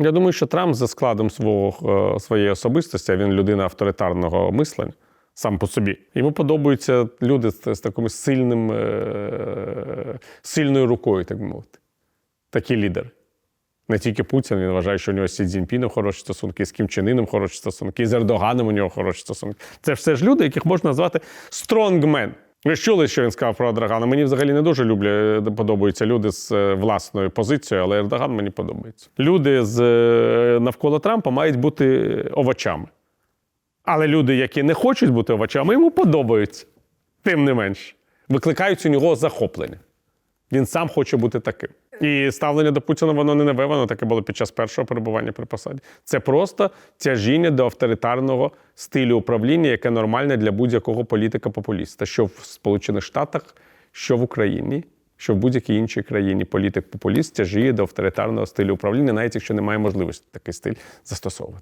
Я думаю, що Трамп за складом свого, е, своєї особистості, а він людина авторитарного мислення сам по собі. Йому подобаються люди з, з таким сильним, е, сильною рукою, так би мовити. Такі лідери. Не тільки Путін, він вважає, що у нього з Сі Цзіньпіном хороші стосунки, з Кім Чен Іном хороші стосунки, з Ердоганом у нього хороші стосунки. Це все ж люди, яких можна назвати стронгмен. Ви ж чули, що він сказав про Ердогана. Мені взагалі не дуже люблю, подобаються люди з е, власною позицією, але Ердоган мені подобається. Люди з е, навколо Трампа мають бути овочами. Але люди, які не хочуть бути овочами, йому подобаються. Тим не менш, викликають у нього захоплення. Він сам хоче бути таким. І ставлення до Путіна воно не нове, воно таке було під час першого перебування при посаді. Це просто тяжіння до авторитарного стилю управління, яке нормальне для будь-якого політика-популіста, що в Сполучених Штатах, що в Україні, що в будь-якій іншій країні політик-популіст тяжіє до авторитарного стилю управління, навіть якщо немає можливості такий стиль застосовувати.